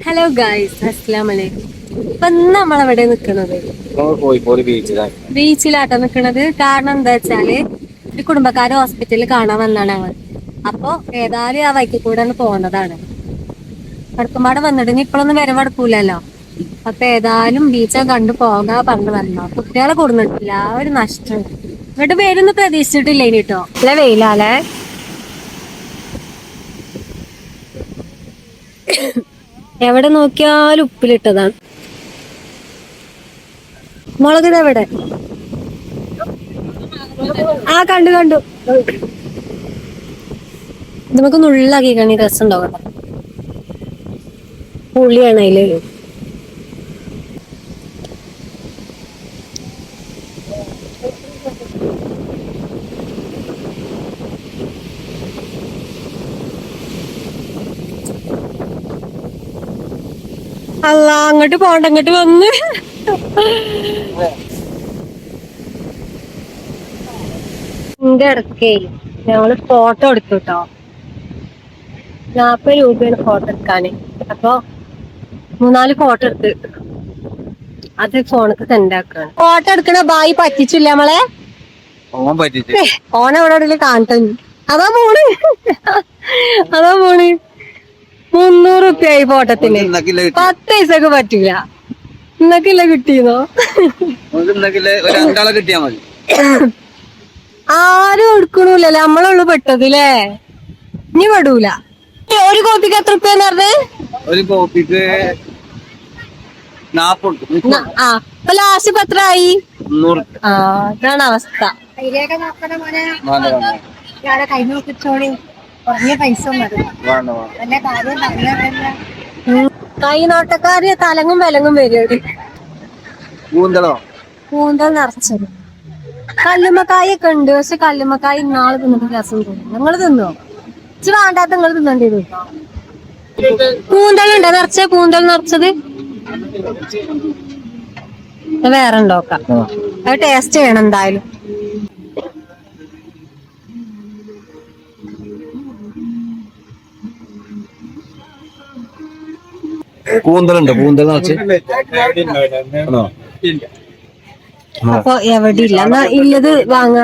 Hello guys അസ്സലാം വലൈക്കും ഇപ്പൊ ഇന്ന് നമ്മളെവിടെ നിക്കണത്? ബീച്ചിലാട്ടോ നിക്കണത്. കാരണം എന്താ വെച്ചാൽ ഒരു കുടുംബക്കാരെ ഹോസ്പിറ്റലിൽ കാണാൻ വന്നാണ് ഞങ്ങൾ അപ്പൊ ഏതായാലും ആ വൈക്കിൽ കൂടെ പോകുന്നതാണ് വടക്കുംപാട് വന്നിട്ട് ഇനി ഇപ്പോഴൊന്നും വരവടക്കൂലല്ലോ അപ്പൊ ഏതായാലും ബീച്ചൊക്കെ കണ്ടു പോകാ പറഞ്ഞു വന്നോ കുട്ടികളെ കൂടുന്നിട്ടില്ല. ആ ഒരു നഷ്ടം. ഇങ്ങോട്ട് പേരൊന്നും പ്രതീക്ഷിച്ചിട്ടില്ല ഇനി കേട്ടോ അല്ല? വെയിലാലേ എവിടെ നോക്കിയാലും ഉപ്പിലിട്ടതാണ്. മുളക് എവിടെ? ആ കണ്ടു കണ്ടു. നമുക്ക് നുള്ളാക്കി കാണി രസം ഉണ്ടാവട്ടെ പുളിയാണ് അതിൽ. അല്ല അങ്ങോട്ട് പോണ്ട അങ്ങോട്ട് വന്ന്. എന്റെ ഇടക്കേ ഞങ്ങൾ ഫോട്ടോ എടുത്തു കേട്ടോ നാപ്പത് രൂപയാണ് ഫോട്ടോ എടുക്കാന്. അപ്പൊ മൂന്നാൽ ഫോട്ടോ എടുത്ത്. അത് ഫോണക്ക് സെൻഡ് ആക്കാണ്. ഫോട്ടോ എടുക്കണ ബായി പറ്റിച്ചില്ല നമ്മളെ ഓൻ പറ്റിട്ട് ഓന എവിടെ എവിടെയെങ്കിലും കാണട്ടെ അതാ പോണ് അതാ പോണ് മുന്നൂറ് റുപ്യ ആയി ഫോട്ടത്തിന് പത്ത് പൈസക്ക് പറ്റൂല. ഇന്നക്കില്ല രണ്ടാളെ കിട്ടിയാ മതി. ആരും എടുക്കണൂല. നമ്മളുള്ളു പെട്ടത് ല്ലേ ഇനി പെടൂല. ഒരു കോപ്പിക്ക് എത്ര റുപ്യെന്ന് പറഞ്ഞേ? ഒരു കോപ്പിക്ക് ആ. ഇപ്പൊ ലാസ്റ്റ് പത്രായി ആ ഇതാണ് അവസ്ഥ. കൈ നോക്കിച്ചോളി. കുറഞ്ഞ പൈസ നല്ല കാര്യം കൈനോട്ടക്കാര് തലങ്ങും വിലങ്ങും വരും കൂന്തളോ? കൂന്തൽ നിറച്ചത് കല്ലുമ്മക്കായൊക്കെ ഉണ്ട് പക്ഷെ കല്ലുമ്മക്കായ ഇന്നാൾ തിന്നിട്ട് രസം തോന്നും. നിങ്ങൾ തിന്നോ? ഇച്ച് വേണ്ടാത്ത നിങ്ങൾ തിന്നേണ്ടി വരും. കൂന്തലുണ്ടോ നിറച്ച കൂന്തൽ നിറച്ചത്? വേറെ ഉണ്ടോക്കാം അത് ടേസ്റ്റ് ചെയ്യണം എന്തായാലും. കൂന്തലുണ്ട് കൂന്തൽ നിറച്ച് ആണോ? അപ്പൊ എവിടെ ഇല്ല. എന്നാ ഇല്ലത് വാങ്ങ.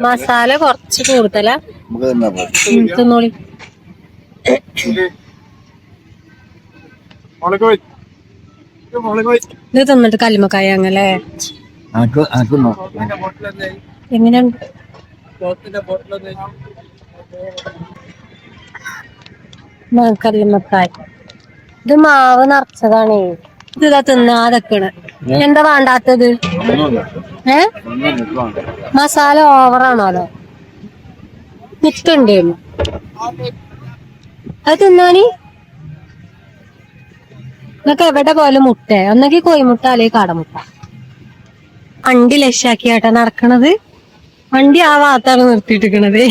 മസാല കുറച്ച് കൂടുതലാ. തിന്നോളി. ഇത് തിന്നിട്ട് കല്ലുമക്കായ അങ്ങല്ലേ അനക്ക് ആ, ഇത് മാവ് നിറച്ചതാണേ. ഇത് ഇതാ തിന്നാതെക്കണ് എന്താ വേണ്ടാത്തത്. ഏ. മസാല ഓവറാണോ അതോ? നിക്കണ്ടേന്നു അത് തിന്നാനി? നിങ്ങക്ക് എവിടെ പോയാലും മുട്ട. ഒന്നെങ്കിൽ കോയിമുട്ട അല്ലെങ്കിൽ കാടമുട്ട. വണ്ടി ലക്ഷാക്കിയാട്ടാ നടക്കണത്. വണ്ടി ആ ഭാഗത്താണ് നിർത്തിയിട്ടിരിക്കണത്.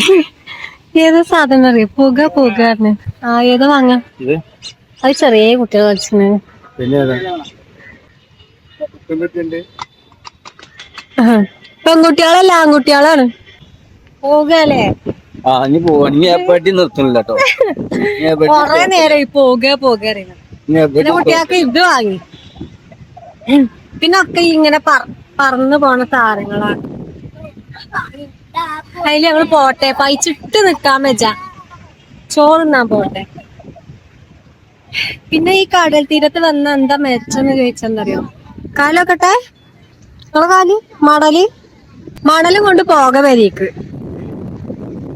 ഏത് സാധനം അറിയാം? പുക പുക ആ ഏത് വാങ്ങാം? ഇത്? അത് ചെറിയ കുട്ടികൾ കളിച്ചിന്. പിന്നെ ഏതാ? പെൺകുട്ടികളല്ല ആൺകുട്ടികളാണ്. പോകല്ലേ? ആ ഇനി പോവാ. ഇനി എപ്പറ്റി നിർത്തുന്നില്ല കേട്ടോ കൊറേ നേരം പോക പോക പിന്നെ കുട്ടികൾക്ക് ഇത് വാങ്ങി. പിന്നെ ഒക്കെ ഇങ്ങനെ പറ പറന്നു പോണ സാധനങ്ങളാണ്. അതിൽ ഞങ്ങൾ പോട്ടെ. പൈച്ചിട്ട് നിക്കാൻ വെച്ചാ ചോറുന്നാൻ പോട്ടെ. പിന്നെ ഈ കടൽ തീരത്ത് വന്ന എന്താ മെച്ചെന്ന് ചോദിച്ചെന്നറിയോ കാലൊക്കട്ടെ? നിങ്ങളെ കാൽ? മടൽ മണലും കൊണ്ട് പോക വരേക്ക്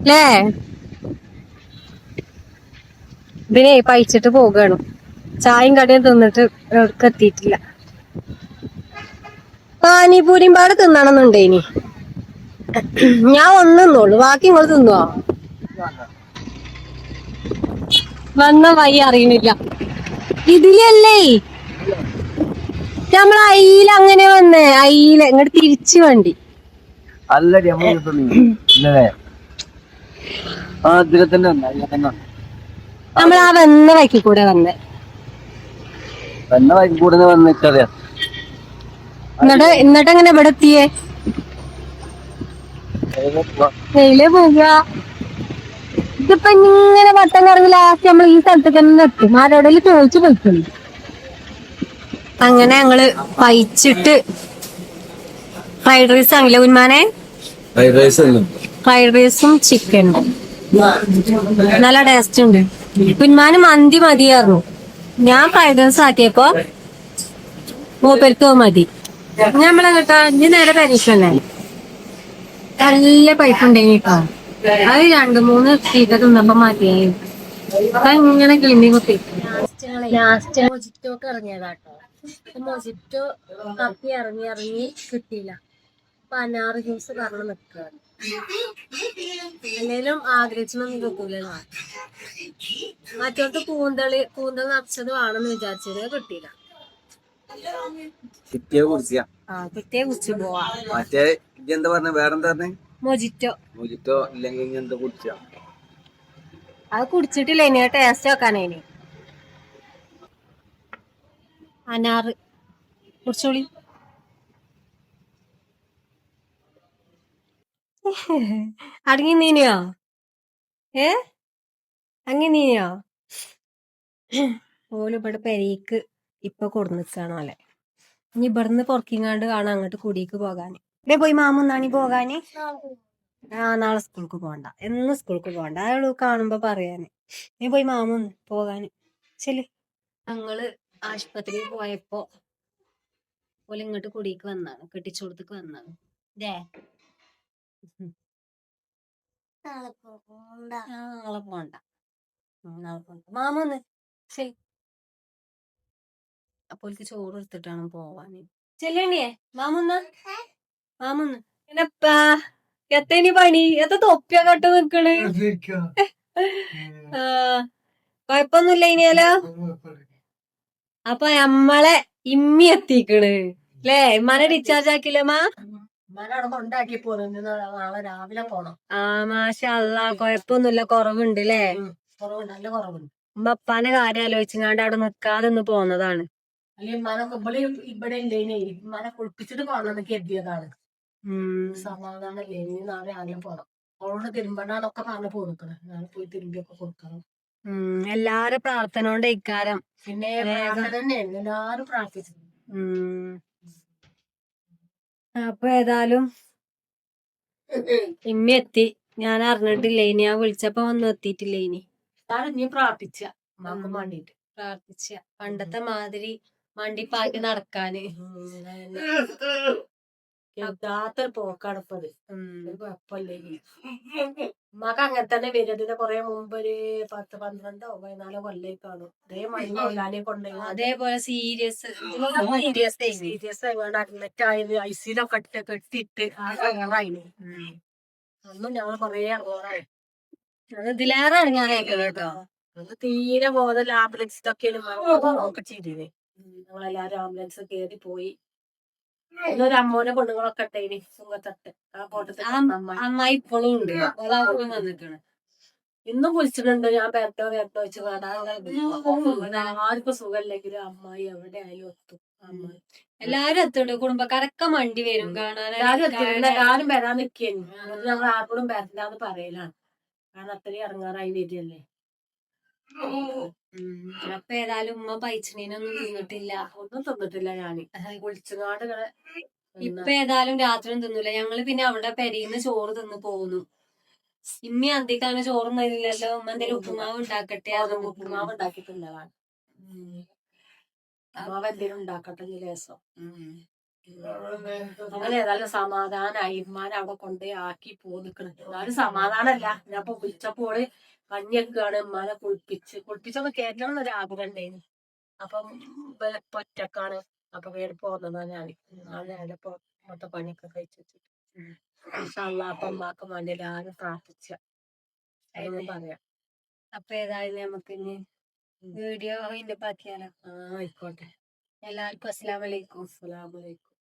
ലേ പിന്നെ പൈച്ചിട്ട് പോകണം. ചായയും കടയും തിന്നിട്ട് എത്തിയിട്ടില്ല. പാനിപൂരിയും പാടെ തിന്നണമെന്നുണ്ട് ഇനി ഞാൻ ഒന്നുള്ളൂ ബാക്കി നിങ്ങൾ തിന്നുവോ വന്ന വഴി അറിയണില്ല. ഇതിലല്ലേ? നമ്മൾ അയില അങ്ങനെ വന്നേ. അയില ഇങ്ങോട്ട് തിരിച്ചു വണ്ടി. അല്ലടി ആ തന്നെ തന്നെ നമ്മൾ ആ വന്ന വഴിക്ക് കൂടെ വന്നേ. വെന്ന വയ്ക്ക് കൂടെ വന്നിട്ടറിയാം എന്നിട്ട് എന്നിട്ട് എങ്ങനെ ഇവിടെ എത്തിയേ? വെയിൽ പോവുക? ഇതിപ്പൊ ഇങ്ങനെ വട്ടം കറങ്ങി ലാസ്റ്റ് നമ്മൾ ഈ സ്ഥലത്തേക്ക് തന്നെ എത്തും ആരോടെങ്കിലും ചോദിച്ചു പോയിക്കുന്നു അങ്ങനെ ഞങ്ങൾ പയിച്ചിട്ട് ഫ്രൈഡ് റൈസ് ആണല്ലേ ഉന്മാനെ ഫ്രൈഡ് റൈസ് ഫ്രൈഡ് റൈസും ചിക്കനും നല്ല ടേസ്റ്റ് ഉണ്ട്. ഉന്മാന് മന്തി മതിയായിരുന്നു. ഞാൻ ഫ്രൈഡ് റൈസ് ആക്കിയപ്പോ മൂപ്പർക്ക് മതി. നമ്മളെ കേട്ടോ ഇനി നേരെ പരീക്ഷല്ലേ നല്ല പൈസ ഉണ്ടെങ്കിൽ അത് രണ്ടു മൂന്ന് തീറ്റ തിന്നപ്പോ മാറ്റിയായി ഇങ്ങനെ കിളിമി കുത്തി ലാസ്റ്റ് മൊജിറ്റോക്ക് ഇറങ്ങിയതാട്ടോ മൊജിറ്റോ കപ്പി ഇറങ്ങി ഇറങ്ങി കിട്ടിയില്ല. അപ്പൊ അനാറ് ജ്യൂസ് കാരണം നിൽക്കുകയാണ് എന്തേലും ആഗ്രഹിച്ചൊന്നും കിട്ടൂലല്ലോ. മറ്റോട്ട് കൂന്തളി കൂന്തൽ നിറച്ചത് വേണമെന്ന് വിചാരിച്ചത് കിട്ടിയില്ല. കിട്ടിയ കുടിച്ചാ. ആ കിട്ടിയ കുറിച്ച് പോവാ. മറ്റേ ഇജ്ജ് എന്താ പറഞ്ഞ? വേറെന്താ പറഞ്ഞേ? മൊജിറ്റോ. മോജിറ്റോ ഇല്ലെങ്കിൽ ഇനി എന്താ കുടിച്ചാ? അത് കുടിച്ചിട്ടില്ല. ഇനി ടേസ്റ്റ് നോക്കാനേ ഇനി. അനാറ്. കുടിച്ചോളി. അടങ്ങി നീനിയോ ഏ? അങ്ങി നീനിയോ ഓൽ ഇവിടെ പെരേക്ക് ഇപ്പൊ കൊടുന്നിക്കാണോ അല്ലെ ഇനി ഇവിടുന്ന് പൊറക്കിങ്ങാണ്ട് കാണാം അങ്ങോട്ട് കുടിക്ക് പോകാന്. ഇവിടെ പോയി മാമുന്നാണി പോകാന്? ആ നാളെ സ്കൂൾക്ക് പോകണ്ട. എന്നും സ്കൂൾക്ക് പോകണ്ട. അയാൾ കാണുമ്പോ പറയാന്. നീ പോയി മാമുന്ന് പോകാന്. ശരി ഞങ്ങൾ ആശുപത്രിയിൽ പോയപ്പോ ഓൽ ഇങ്ങോട്ട് കുടിക്ക് വന്നാണ്. കെട്ടിച്ചോടത്തേക്ക് വന്നാണ്. ഇതേ നാളെ പോണ്ട. മാമന്ന് ശരി അപ്പോൾക്ക് ചോറ് എടുത്തിട്ടാണ് പോവാൻ ചെല്ലണിയേ മാമുന്ന മാമുന്ന്. എന്നപ്പാ എത്തേനി പണി? എത്ത തൊപ്പിയ കട്ട് നിക്കണ്? ആ, കൊഴപ്പൊന്നുമില്ല ഇനിയാലോ അപ്പൊ നമ്മളെ ഇമ്മി എത്തിക്കണ്. ല്ലേ? ഇമ്മാനെ ഡിസ്ചാർജ് ആക്കില്ലേ മാ കൊണ്ടാക്കി പോകുന്നത് നാളെ രാവിലെ പോണം. ആ മാഷ അല്ല കൊഴപ്പൊന്നുമില്ല. കുറവുണ്ട് ല്ലേ? കുറവുണ്ട്. നല്ല കുറവുണ്ട്. ഉമ്മപ്പാന്റെ കാര്യം ആലോചിച്ചാണ്ട് അവിടെ നിക്കാതെ ഒന്ന് പോന്നതാണ്. അല്ലെങ്കിൽ ഇവിടെ ഇവിടെ ഇല്ലേനെ മന കുളിപ്പിച്ചിട്ട് പോകണമെന്ന് കരുതിയതാണ്. ഉം. സമാധാനം ഇല്ലേ ഇനി നാളെ രാവിലെ പോണം. അവളോട് തിരുമ്പണ്ടാന്നൊക്കെ പറഞ്ഞു കൊടുക്കണം. നാളെ പോയി തിരുമ്പിയൊക്കെ കൊടുക്കണം. എല്ലാരും പ്രാർത്ഥന കൊണ്ട് ഇക്കാരം. പിന്നെ പ്രാർത്ഥന എല്ലാരും പ്രാർത്ഥിച്ചു. അപ്പൊ ഏതായാലും ഇമ്മ എത്തി. ഞാൻ അറിഞ്ഞിട്ടില്ല. ഇനി ഞാൻ വിളിച്ചപ്പോ ഒന്നും എത്തിയിട്ടില്ല ഇനി. താഴെ നീ പ്രാർത്ഥിച്ച. മണ്ടിട്ട് പ്രാർത്ഥിച്ച. പണ്ടത്തെ മാതിരി മണ്ടിപ്പാക്കി നടക്കാന്. യഥാർത്ഥ പോക്കടപ്പത് അത് ഒരു കുഴപ്പമില്ലേ ഉമ്മാക്ക് അങ്ങനെ തന്നെ വരും ഇതിന്റെ കൊറേ മുമ്പ് ഒരു പത്ത് പന്ത്രണ്ടോ പതിനാലോ കൊല്ലം കാണും അതേ കൊല്ലാനെ കൊണ്ടുപോയി അതേപോലെ സീരിയസ് സീരിയസ് സീരിയസ് ആയതുകൊണ്ട് അഡ്മിറ്റ് ആയത് ഐസിയിലൊക്കെ ഇട്ട് കെട്ടിയിട്ട് ആറായിന് അന്നും ഞങ്ങൾ കൊറേ അത് ഇതിലേറെ ഞാൻ കേട്ടോ. അന്ന് തീരെ ബോധം ആംബുലൻസ് ഇതൊക്കെയാണ് ഒക്കെ ചെയ്തത് ഞങ്ങളെല്ലാരും ആംബുലൻസ് കയറി പോയി ഒരു അമ്മോനെ പെണ്ണുങ്ങളൊക്കെ ഇട്ടേനി സുഖത്തട്ട്. ആ കോട്ടത്തിൽ അമ്മായി ഇപ്പോഴും ഉണ്ട് ഓളാവും വന്നിട്ടാണ് ഇന്നും വിളിച്ചിട്ടുണ്ട് ഞാൻ പെരട്ടോ പെരട്ടോ വെച്ച് കാണാൻ ആർക്കും സുഖമില്ലെങ്കിലും അമ്മായി എവിടെ ആയാലും ഒത്തു അമ്മായി. എല്ലാരും എത്തുണ്ട് കുടുംബക്കാരൊക്കെ മണ്ടി വരും. കാണാൻ എല്ലാരും എത്തിയിട്ടുണ്ട് എല്ലാരും വരാൻ നിക്കുന്നു ഞങ്ങൾ ആർക്കും വരണ്ടെന്ന് പറയലാണ്. കാരണം അത്രയും ഇറങ്ങാറായി വരികയല്ലേ. അപ്പൊ ഏതായാലും ഉമ്മ പൈച്ചണീനൊന്നും തിന്നിട്ടില്ല. ഒന്നും തിന്നിട്ടില്ല ഞാൻ വിളിച്ചുകാട് ഇങ്ങനെ ഇപ്പൊ ഏതായാലും രാത്രി ഒന്നും തിന്നില്ല. ഞങ്ങൾ പിന്നെ അവിടെ പെരീന്ന് ചോറ് തിന്ന് പോന്നു. ഇമ്മി അന്തിക്കാണ് ചോറും തരില്ലല്ലോ ഉമ്മ എന്തേലും ഉപ്പുമാവ് ഉണ്ടാക്കട്ടെ അതും ഉപ്പുമാവ് ഉണ്ടാക്കിയിട്ടുള്ളതാണ് എന്തെങ്കിലും ഉണ്ടാക്കട്ടെ ലേസം അങ്ങനെ ഏതായാലും സമാധാനായി. ഇമ്മാൻ അവിടെ കൊണ്ടേ ആക്കി പോന്നിക്കണ്. എന്നാലും സമാധാനല്ല. ഞാൻ ഇപ്പൊ വിളിച്ചപ്പോൾ കഞ്ഞിയൊക്കെയാണ് ഉമ്മാനെ കുളിപ്പിച്ച്. കുളിപ്പിച്ചൊന്ന് കേരളം എന്നൊരു ആഗ്രഹം ഉണ്ടായിരുന്നു അപ്പം ഒറ്റക്കാണ്. അപ്പൊ വേറെ പോന്നതാ ഞാൻ നാളെ ഇപ്പൊ മൊത്തം പണിയൊക്കെ കഴിച്ചു വെച്ചിട്ട്. അപ്പൊ ഉമ്മാക്ക് വേണ്ടി എല്ലാരും പ്രാർത്ഥിച്ച. പറയാ പറയാം. അപ്പൊ ഏതായാലും നമുക്ക് ഇനി വീഡിയോ അതിന്റെ ബാക്കിയാലോ ആ ആയിക്കോട്ടെ. എല്ലാവർക്കും അസ്സലാമലൈക്കും അസ്സലാമലൈക്കും